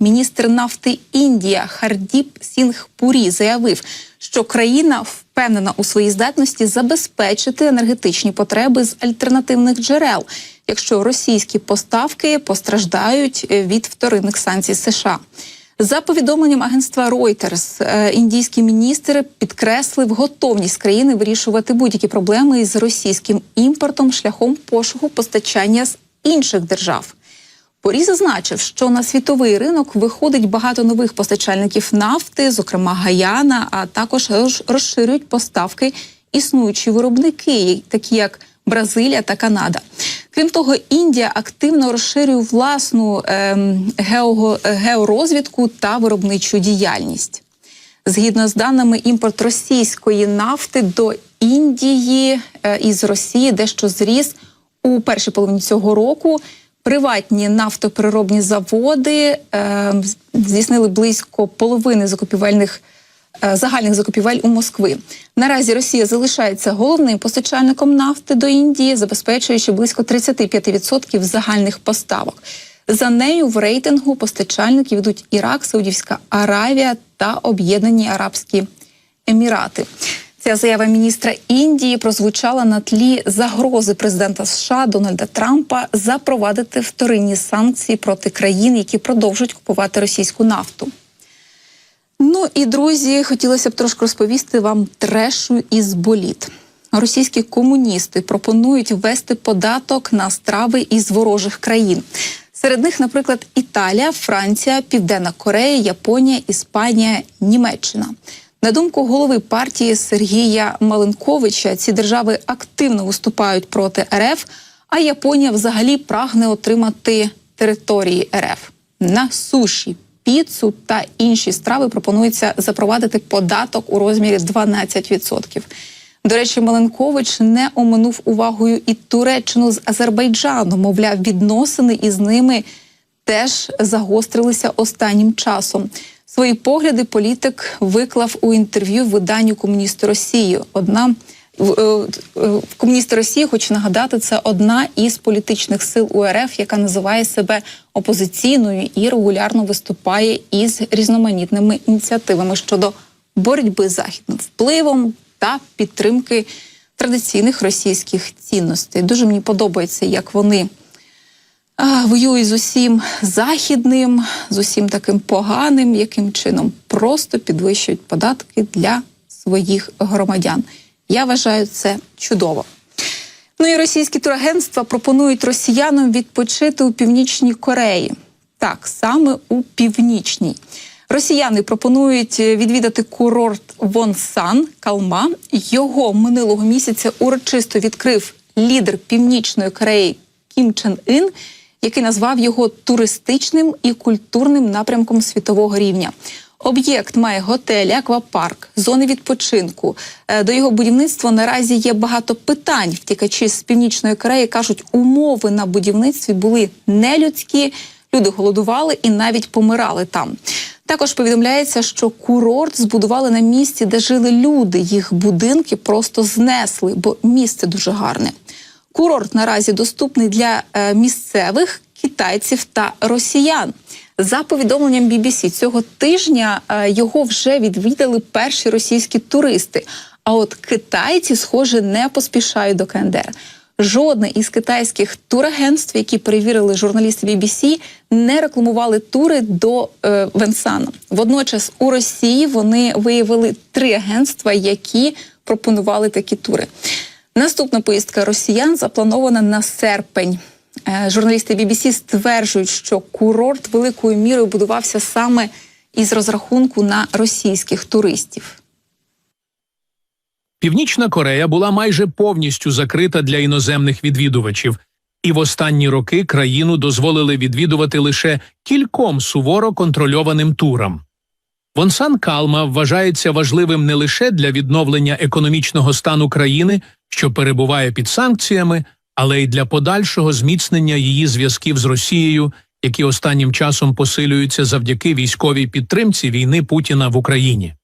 Міністр нафти Індія Хардіп Сінг Пурі заявив, що країна впевнена у своїй здатності забезпечити енергетичні потреби з альтернативних джерел, якщо російські поставки постраждають е, від вторинних санкцій США. За повідомленням агентства Reuters, е, індійський міністр підкреслив готовність країни вирішувати будь-які проблеми із російським імпортом шляхом пошуку постачання з інших держав. Порі зазначив, що на світовий ринок виходить багато нових постачальників нафти, зокрема Гаяна, а також розширюють поставки існуючі виробники, такі як Бразилія та Канада. Крім того, Індія активно розширює власну ем, геого- георозвідку та виробничу діяльність. Згідно з даними, імпорт російської нафти до Індії е, із Росії дещо зріс у першій половині цього року. Приватні нафтопереробні заводи е, здійснили близько половини закупівельних е, загальних закупівель у Москви. Наразі Росія залишається головним постачальником нафти до Індії, забезпечуючи близько 35% загальних поставок. За нею в рейтингу постачальників йдуть Ірак, Саудівська Аравія та Об'єднані Арабські Емірати. Ця заява міністра Індії прозвучала на тлі загрози президента США Дональда Трампа запровадити вторинні санкції проти країн, які продовжують купувати російську нафту. Ну і друзі, хотілося б трошки розповісти вам трешу із боліт. Російські комуністи пропонують ввести податок на страви із ворожих країн. Серед них, наприклад, Італія, Франція, Південна Корея, Японія, Іспанія, Німеччина. На думку голови партії Сергія Маленковича, ці держави активно виступають проти РФ, а Японія взагалі прагне отримати території РФ на суші, піцу та інші страви пропонується запровадити податок у розмірі 12%. До речі, Маленкович не оминув увагою і Туреччину з Азербайджаном. Мовляв, відносини із ними теж загострилися останнім часом. Свої погляди політик виклав у інтерв'ю виданню комуністи Росії. Одна е, в комуністи Росії, хочу нагадати, це одна із політичних сил УРФ, яка називає себе опозиційною і регулярно виступає із різноманітними ініціативами щодо боротьби з західним впливом та підтримки традиційних російських цінностей. Дуже мені подобається, як вони воюють з усім західним, з усім таким поганим, яким чином просто підвищують податки для своїх громадян. Я вважаю це чудово. Ну і російські турагентства пропонують росіянам відпочити у північній Кореї. Так, саме у північній. Росіяни пропонують е, відвідати курорт Вонсан Калма. Його минулого місяця урочисто відкрив лідер Північної Кореї Кім Чен Ін, який назвав його туристичним і культурним напрямком світового рівня. Об'єкт має готель, аквапарк, зони відпочинку. Е, До його будівництва наразі є багато питань. Втікачі з північної Кореї кажуть, умови на будівництві були нелюдські, люди голодували і навіть помирали там. Також повідомляється, що курорт збудували на місці, де жили люди. Їх будинки просто знесли, бо місце дуже гарне. Курорт наразі доступний для е, місцевих китайців та росіян. За повідомленням BBC, цього тижня е, його вже відвідали перші російські туристи. А от китайці, схоже, не поспішають до КНДР. Жодне із китайських турагентств, які перевірили журналісти BBC, не рекламували тури до е, Венсана. Водночас у Росії вони виявили три агентства, які пропонували такі тури. Наступна поїздка росіян запланована на серпень. Е, Журналісти BBC стверджують, що курорт великою мірою будувався саме із розрахунку на російських туристів. Північна Корея була майже повністю закрита для іноземних відвідувачів, і в останні роки країну дозволили відвідувати лише кільком суворо контрольованим турам. Вонсан Калма вважається важливим не лише для відновлення економічного стану країни, що перебуває під санкціями, але й для подальшого зміцнення її зв'язків з Росією, які останнім часом посилюються завдяки військовій підтримці війни Путіна в Україні.